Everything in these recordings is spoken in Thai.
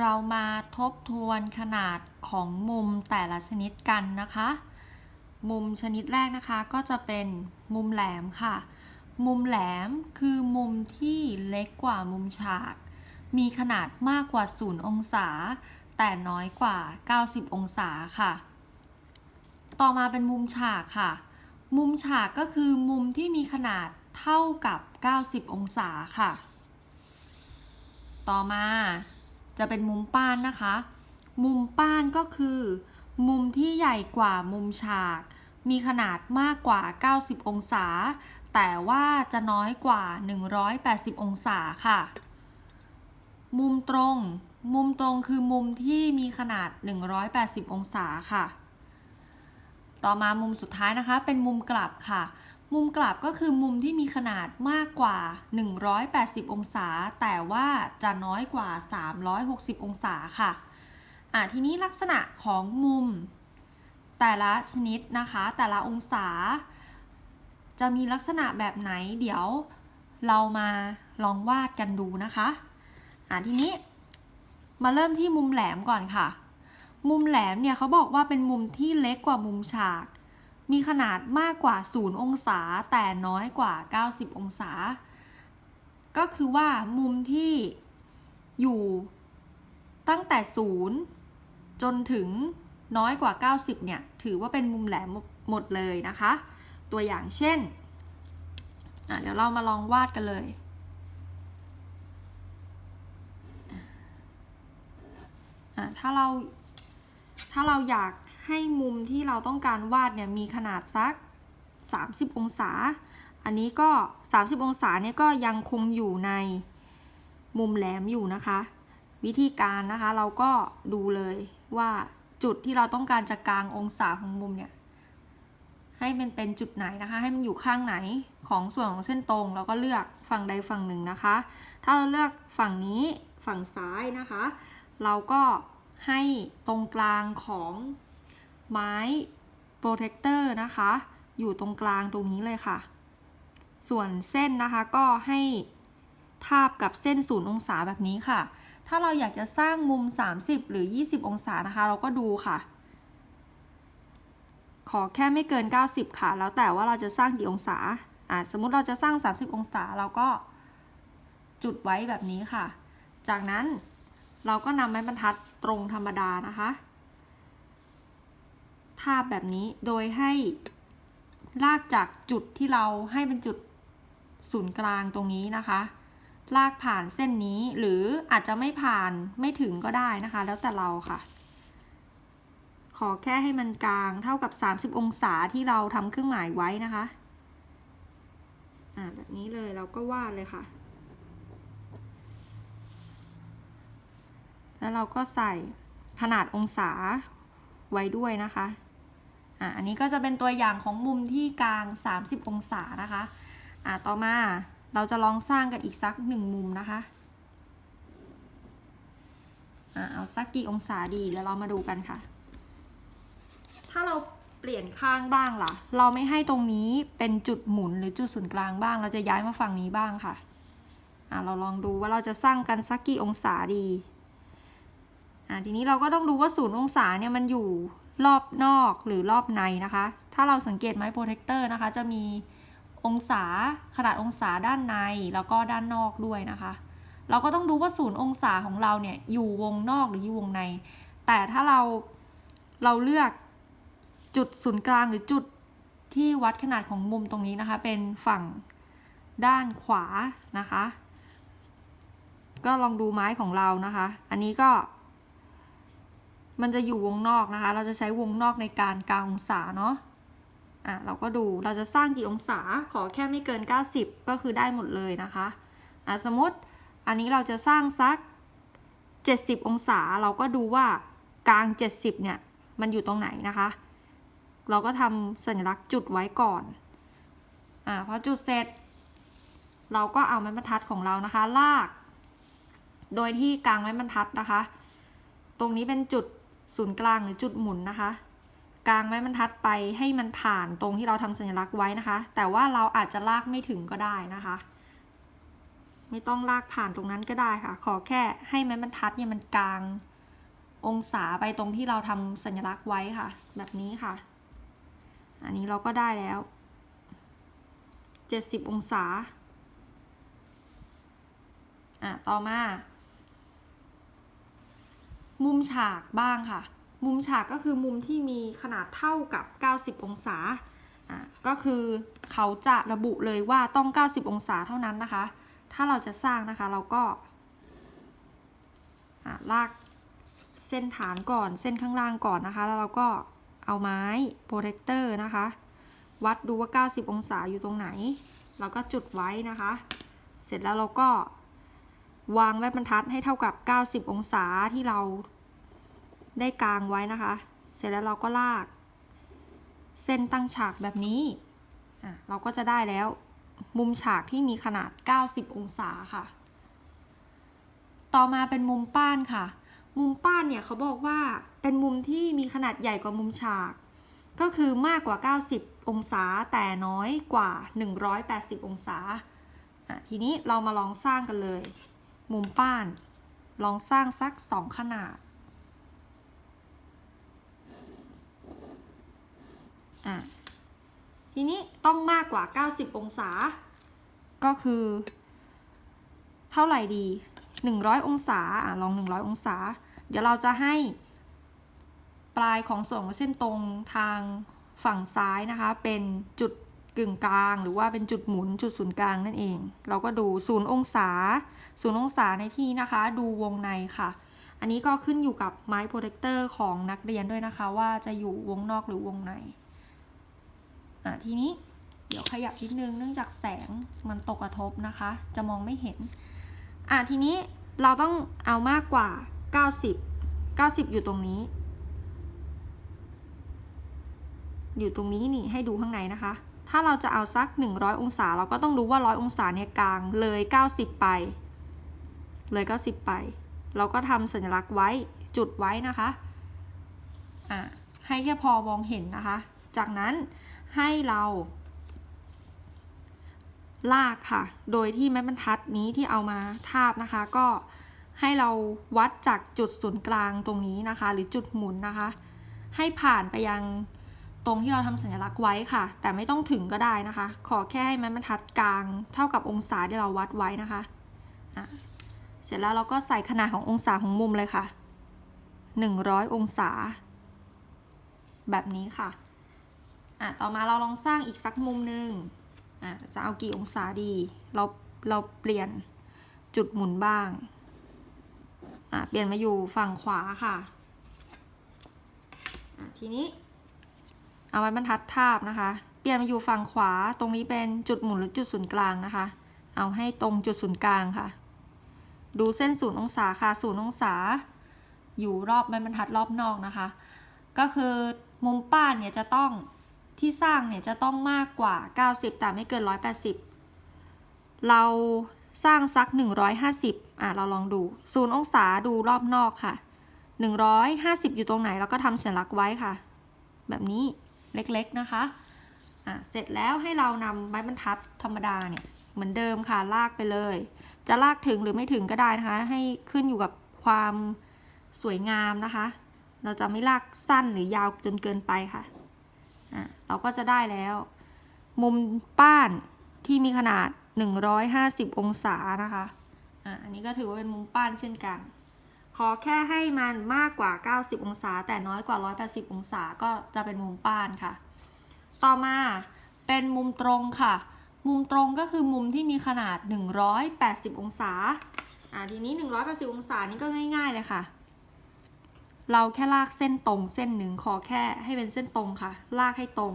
เรามาทบทวนขนาดของมุมแต่ละชนิดกันนะคะ มุมชนิดแรกนะคะก็จะเป็นมุมแหลมค่ะ มุมแหลมคือมุมที่เล็กกว่ามุมฉาก มีขนาดมากกว่า 0 องศา แต่น้อยกว่า 90 องศาค่ะ ต่อมาเป็นมุมฉากค่ะ มุมฉากก็คือมุมที่มีขนาดเท่ากับ 90 องศาค่ะ ต่อมา จะเป็นมุมป้านนะคะ มุมป้านก็คือ มุมที่ใหญ่กว่ามุมฉาก มีขนาดมากกว่า 90 องศา แต่ว่าจะน้อยกว่า 180 องศาค่ะ มุมตรง มุมตรงคือมุมที่มีขนาด 180 องศาค่ะ ต่อมามุมสุดท้ายนะคะ เป็นมุมกลับค่ะ มุมกลับก็คือมุมที่มีขนาดมากกว่า 180 องศา แต่ว่าจะน้อยกว่า 360 องศาค่ะอะ ทีนี้ลักษณะของมุม แต่ละชนิดนะคะ แต่ละองศา จะมีลักษณะแบบไหน เดี๋ยวเรามาลองวาดกันดูนะคะอะทีนี้มาเริ่มที่มุมแหลมก่อนค่ะ มุมแหลมเนี่ยเขาบอกว่าเป็นมุมที่เล็กกว่ามุมฉาก มีขนาดมากกว่า 0 องศาแต่น้อยกว่า 90 องศา ก็คือว่ามุมที่อยู่ตั้งแต่ 0 จนถึงน้อยกว่า 90 เนี่ย ถือว่าเป็นมุมแหลมหมดเลยนะคะ ตัวอย่างเช่น เดี๋ยวเรามาลองวาดกันเลยถ้าเราถ้าเราอยาก ให้มุมที่เราต้องการวาดเนี่ยมีขนาดสัก 30 องศา อันนี้ก็ 30 องศาเนี่ยก็ยังคงอยู่ในมุมแหลมอยู่นะคะ วิธีการนะคะเราก็ดูเลยว่าจุดที่เราต้องการจะกลางองศาของมุมเนี่ยให้มันเป็นจุดไหนนะคะ ให้มันอยู่ข้างไหนของส่วนของเส้นตรงเราก็เลือกฝั่งใดฝั่งหนึ่งนะคะ ถ้าเราเลือกฝั่งนี้ฝั่งซ้ายนะคะ เราก็ให้ตรงกลางของ ไม้โปรเทคเตอร์นะคะ อยู่ตรงกลางตรงนี้เลยค่ะ ส่วนเส้นนะคะก็ให้ทาบกับเส้นศูนย์องศาแบบนี้ค่ะ ถ้าเราอยากจะสร้างมุม 30 หรือ 20 องศานะคะ เราก็ดูค่ะ ขอแค่ไม่เกิน 90 ค่ะ แล้วแต่ว่าเราจะสร้างกี่องศาอ่าสมมุติเราจะสร้าง 30 องศาเราก็จุดไว้แบบนี้ค่ะ จากนั้นเราก็นำไม้บรรทัดตรงธรรมดานะคะ ทาบแบบนี้โดยให้ลากจากจุดที่เราให้เป็นจุดศูนย์กลางตรงนี้นะคะ ลากผ่านเส้นนี้หรืออาจจะไม่ผ่านไม่ถึงก็ได้นะคะ แล้วแต่เราค่ะ ขอแค่ให้มันกลางเท่ากับ 30 องศาที่เราทำเครื่องหมายไว้นะคะอ่าแบบนี้เลยเราก็วาดเลยค่ะ แล้วเราก็ใส่ขนาดองศาไว้ด้วยนะคะ อะอันนี้ก็จะเป็นตัวอย่างของมุมที่กลาง 30 องศานะคะอะต่อมาเราจะลองสร้างกันอีกสักหนึ่งมุมนะคะอะเอาสักกี่องศาดีแล้วเรามาดูกันค่ะ ถ้าเราเปลี่ยนข้างบ้างล่ะ เราไม่ให้ตรงนี้เป็นจุดหมุนหรือจุดศูนย์กลางบ้าง เราจะย้ายมาฝั่งนี้บ้างค่ะอะเราลองดูว่าเราจะสร้างกันสักกี่องศาดีอ่าทีนี้เราก็ต้องดูว่าศูนย์องศาเนี่ยมันอยู่ รอบนอกหรือรอบในนะคะ ถ้าเราสังเกตไม้โปรเทคเตอร์นะคะ จะมีองศาขนาดองศาด้านในแล้วก็ด้านนอกด้วยนะคะ เราก็ต้องดูว่าศูนย์องศาของเราเนี่ยอยู่วงนอกหรืออยู่วงใน แต่ถ้าเราเราเลือกจุดศูนย์กลางหรือจุดที่วัดขนาดของมุมตรงนี้นะคะ เป็นฝั่งด้านขวานะคะ ก็ลองดูไม้ของเรานะคะ อันนี้ก็ มันจะอยู่วงนอกนะคะ เราจะใช้วงนอกในการกางองศาเนาะอะเราก็ดูเราจะสร้างกี่องศาขอแค่ไม่เกิน 90 ก็คือได้หมดเลยนะคะอะสมมติอันนี้เราจะสร้างสัก 70 องศาเราก็ดูว่ากลาง 70 เนี่ย มันอยู่ตรงไหนนะคะ เราก็ทำสัญลักษณ์จุดไว้ก่อนอะพอจุดเสร็จ เราก็เอาไม้บรรทัดของเรานะคะ ลาก โดยที่กลางไม้บรรทัดนะคะ ตรงนี้เป็นจุด ศูนย์กลางหรือจุดหมุนนะคะ กลางไม้บรรทัดไปให้มันผ่านตรงที่เราทำสัญลักษณ์ไว้นะคะ แต่ว่าเราอาจจะลากไม่ถึงก็ได้นะคะ ไม่ต้องลากผ่านตรงนั้นก็ได้ค่ะ ขอแค่ให้ไม้บรรทัดเนี่ยมันกลางองศาไปตรงที่เราทำสัญลักษณ์ไว้ค่ะ แบบนี้ค่ะ อันนี้เราก็ได้แล้ว 70 องศาอะต่อมา มุมฉากบ้างค่ะ มุมฉากก็คือมุมที่มีขนาดเท่ากับ 90 องศาอะก็คือเขาจะระบุเลยว่าต้อง 90 องศาเท่านั้นนะคะ ถ้าเราจะสร้างนะคะเราก็อะลากเส้นฐานก่อนเส้นข้างล่างก่อนนะคะ แล้วเราก็เอาไม้โปรเทคเตอร์นะคะ วัดดูว่า 90 องศาอยู่ตรงไหน เราก็จุดไว้นะคะ เสร็จแล้วเราก็ วางแม่บรรทัดให้เท่ากับ 90 องศาที่เราได้กางไว้นะคะ เสร็จแล้วเราก็ลาก เส้นตั้งฉากแบบนี้ เราก็จะได้แล้ว มุมฉากที่มีขนาด 90 องศาค่ะ ต่อมาเป็นมุมป้านค่ะ มุมป้านเนี่ยเขาบอกว่าเป็นมุมที่มีขนาดใหญ่กว่ามุมฉาก ก็คือมากกว่า 90 องศาแต่น้อยกว่า 180 องศาอะทีนี้เรามาลองสร้างกันเลย มุมป้าน ลองสร้างสัก2ขนาด อะ ทีนี้ต้องมากกว่า 90 องศา ก็คือ เท่าไหร่ดี 100 องศา อะ ลอง 100 องศา เดี๋ยวเราจะให้ปลายของส่วนของเส้นตรงทางฝั่งซ้ายนะคะ เป็นจุด กึ่งกลาง หรือว่าเป็นจุดหมุนจุดศูนย์กลางนั่นเอง เราก็ดูศูนย์องศาศูนย์องศาในที่นี้นะคะ ดูวงในค่ะ อันนี้ก็ขึ้นอยู่กับไม้โปรเทคเตอร์ของนักเรียนด้วยนะคะ ว่าจะอยู่วงนอกหรือวงในอะทีนี้เดี๋ยวขยับนิดนึงเนื่องจากแสงมันตกกระทบนะคะ จะมองไม่เห็นอะทีนี้เราต้องเอามากกว่า 90 90 อยู่ตรงนี้ อยู่ตรงนี้นี่ให้ดูข้างในนะคะ ถ้าเราจะเอาสัก 100 องศา เราก็ต้องรู้ว่า 100 องศาเนี่ยกลางเลย 90 ไป เลย 90 ไป เราก็ทำสัญลักษณ์ไว้จุดไว้นะคะอะให้แค่พอมองเห็นนะคะ จากนั้นให้เราลากค่ะ โดยที่ไม้บรรทัดนี้ที่เอามาทาบนะคะ ก็ให้เราวัดจากจุดศูนย์กลางตรงนี้นะคะ หรือจุดหมุนนะคะ ให้ผ่านไปยัง รงที่เราทำสัญลักษณ์ไว้ค่ะ แต่ไม่ต้องถึงก็ได้นะคะ ขอแค่ให้ไม้บรรทัดกลาง เท่ากับองศาที่เราวัดไว้นะคะะเสร็จแล้วเราก็ใส่ขนาดขององศาของมุมเลยค่ะ 100 องศา แบบนี้ค่ะอะ ต่อมาเราลองสร้างอีกสักมุมหนึ่งอะจะเอากี่องศาดี เราเราเปลี่ยนจุดหมุนบ้างอะเปลี่ยนมาอยู่ฝั่งขวาค่ะอะทีนี้ เอาไว้บรรทัดทาบนะคะ เปลี่ยนมาอยู่ฝั่งขวา ตรงนี้เป็นจุดหมุนหรือจุดศูนย์กลางนะคะ เอาให้ตรงจุดศูนย์กลางค่ะ ดูเส้นศูนย์องศาค่ะศูนย์องศา อยู่รอบไม้บรรทัดรอบนอกนะคะ ก็คือมุมป้านเนี่ยจะต้องที่สร้างเนี่ยจะต้องมากกว่า 90 แต่ไม่เกิน 180 เราสร้างสัก 150 อะ เราลองดูศูนย์องศาดูรอบนอกค่ะ 150 อยู่ตรงไหนเราก็ทำสัญลักษณ์ไว้ค่ะ แบบนี้ เล็กๆนะคะอะเสร็จแล้วให้เรานำไม้บรรทัดธรรมดาเนี่ยเหมือนเดิมค่ะลากไปเลย จะลากถึงหรือไม่ถึงก็ได้นะคะ ให้ขึ้นอยู่กับความสวยงามนะคะ เราจะไม่ลากสั้นหรือยาวจนเกินไปค่ะอะ เราก็จะได้แล้ว มุมป้านที่มีขนาด 150 องศานะคะอะอันนี้ก็ถือว่าเป็นมุมป้านเช่นกัน ขอแค่ให้มันมากกว่า 90 องศา แต่น้อยกว่า 180 องศาก็จะเป็นมุมป้านค่ะ ต่อมาเป็นมุมตรงค่ะ มุมตรงก็คือมุมที่มีขนาด 180 องศาอ่าทีนี้ 180 องศานี่ก็ง่าย ๆ เลยค่ะ เราแค่ลากเส้นตรงเส้นหนึ่งขอแค่ให้เป็นเส้นตรงค่ะ ลากให้ตรง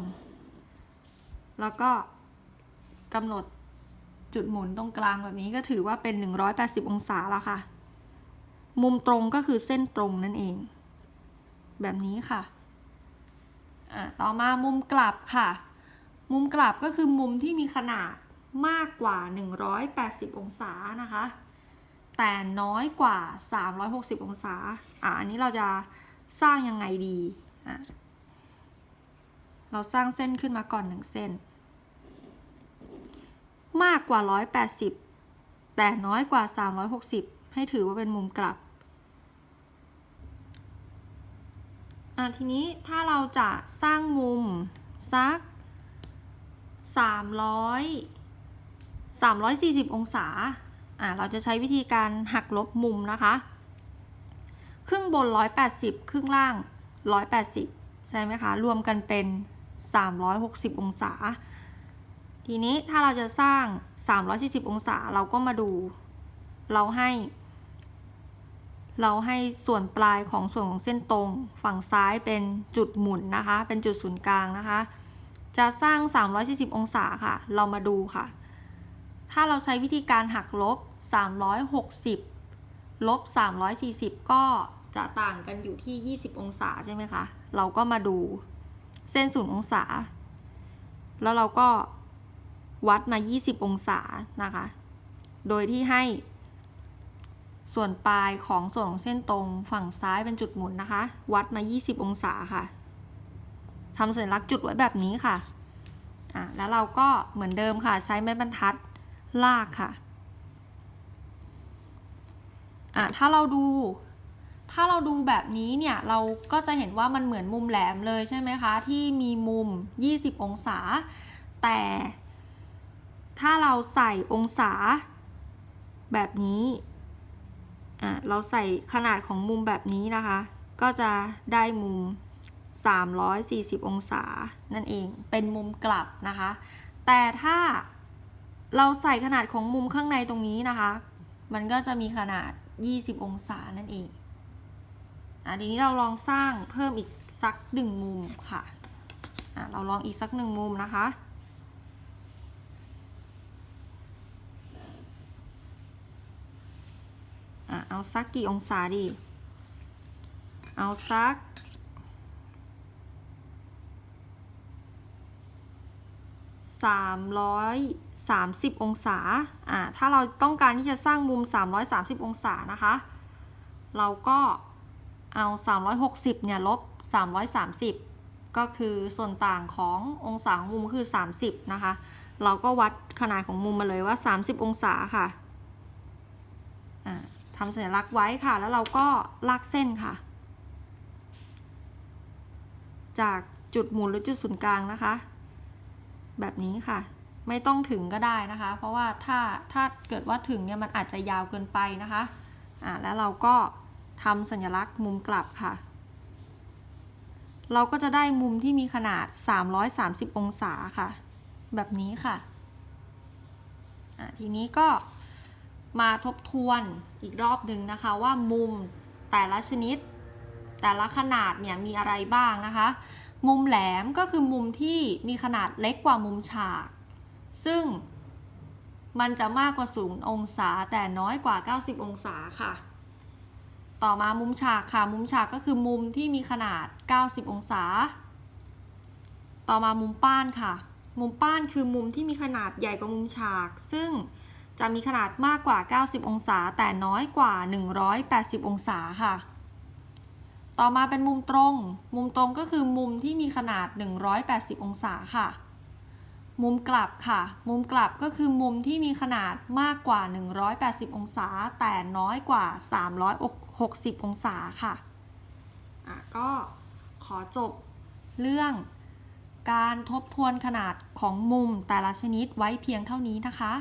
แล้วก็กำหนดจุดหมุนตรงกลางแบบนี้ก็ถือว่าเป็น 180 องศาแล้วค่ะ มุมตรงก็คือเส้นตรงนั่นเอง แบบนี้ค่ะอะ ต่อมามุมกลับค่ะ มุมกลับก็คือมุมที่มีขนาดมากกว่า 180 องศานะคะ แต่น้อยกว่า 360 องศา อะ อันนี้เราจะสร้างยังไงดี อะ เราสร้างเส้นขึ้นมาก่อนหนึ่งเส้น มากกว่า 180 แต่น้อยกว่า 360 ให้ถือว่าเป็นมุมกลับ อะทีนี้ถ้าเราจะสร้างมุมสัก 300 340 องศาอะเราจะใช้วิธีการหักลบมุมนะคะ ครึ่งบน 180 ครึ่งล่าง 180 ใช่ไหมคะ รวมกันเป็น 360 องศา ทีนี้ถ้าเราจะสร้าง 340 องศาเราก็มาดู เราให้ เราให้ส่วนปลายของส่วนของเส้นตรง ฝั่งซ้ายเป็นจุดหมุนนะคะ เป็นจุดศูนย์กลางนะคะ จะสร้าง 340 องศาค่ะ เรามาดูค่ะ ถ้าเราใช้วิธีการหักลบ 360 ลบ 340 ก็จะต่างกันอยู่ที่ 20 องศาใช่ไหมคะ เราก็มาดูเส้นศูนย์องศา แล้วเราก็วัดมา 20 องศานะคะ โดยที่ให้ ส่วนปลายของส่วนของเส้นตรงฝั่งซ้ายเป็นจุดหมุนนะคะ วัดมา 20 องศาค่ะทำสัญลักษณ์จุดไว้แบบนี้ค่ะอะ แล้วเราก็เหมือนเดิมค่ะ ใช้ไม้บรรทัดลากค่ะอะถ้าเราดู ถ้าเราดูแบบนี้เนี่ยเราก็จะเห็นว่ามันเหมือนมุมแหลมเลยใช่ไหมคะ ที่มีมุม 20 องศา แต่ถ้าเราใส่องศาแบบนี้ อะเราใส่ขนาดของมุมแบบนี้นะคะ ก็จะได้มุม 340 องศานั่นเองเป็นมุมกลับนะคะ แต่ถ้าเราใส่ขนาดของมุมข้างในตรงนี้นะคะ มันก็จะมีขนาด 20 องศานั่นเองอะทีนี้เราลองสร้างเพิ่มอีกสักหนึ่งมุมค่ะอะ เราลองอีกสักหนึ่งมุมนะคะ อะ เอาสักกี่องศาดี เอาสัก330อยสามสิบองศา อ่า ถ้าเราต้องการที่จะสร้างมุม330อยสามสิบองศานะคะ เราก็เอา360เนี่ยลบ330ก็คือส่วนต่างขององศาของมุมคือ 30 นะคะ เราก็วัดขนาดของมุมมาเลยว่า 30 องศาค่ะ อ่า ทำสัญลักษณ์ไว้ค่ะ แล้วเราก็ลากเส้นค่ะ จากจุดหมุนหรือจุดศูนย์กลางนะคะ แบบนี้ค่ะ ไม่ต้องถึงก็ได้นะคะ เพราะว่าถ้าถ้าเกิดว่าถึงเนี่ยมันอาจจะยาวเกินไปนะคะอ่าแล้วเราก็ทำสัญลักษณ์มุมกลับค่ะ เราก็จะได้มุมที่มีขนาด 330 องศาค่ะ แบบนี้ค่ะอ่าทีนี้ก็ มาทบทวนอีกรอบหนึ่งนะคะ ว่ามุมแต่ละชนิด แต่ละขนาดเนี่ยมีอะไรบ้างนะคะ มุมแหลมก็คือมุมที่มีขนาดเล็กกว่ามุมฉาก ซึ่งมันจะมากกว่า0องศาแต่น้อยกว่า 90 องศาค่ะ ต่อมามุมฉากค่ะ มุมฉากก็คือมุมที่มีขนาด 90 องศา ต่อมามุมป้านค่ะ มุมป้านคือมุมที่มีขนาดใหญ่กว่ามุมฉาก ซึ่ง จะมีขนาดมากกว่า 90 องศา แต่น้อยกว่า 180 องศาค่ะ ต่อมาเป็นมุมตรง มุมตรงก็คือมุมที่มีขนาด 180 องศาค่ะ มุมกลับค่ะ มุมกลับก็คือมุมที่มีขนาดมากกว่า 180 องศา แต่น้อยกว่า 360 องศาค่ะอะ ก็ขอจบเรื่องการทบทวนขนาดของมุมแต่ละชนิดไว้เพียงเท่านี้นะคะ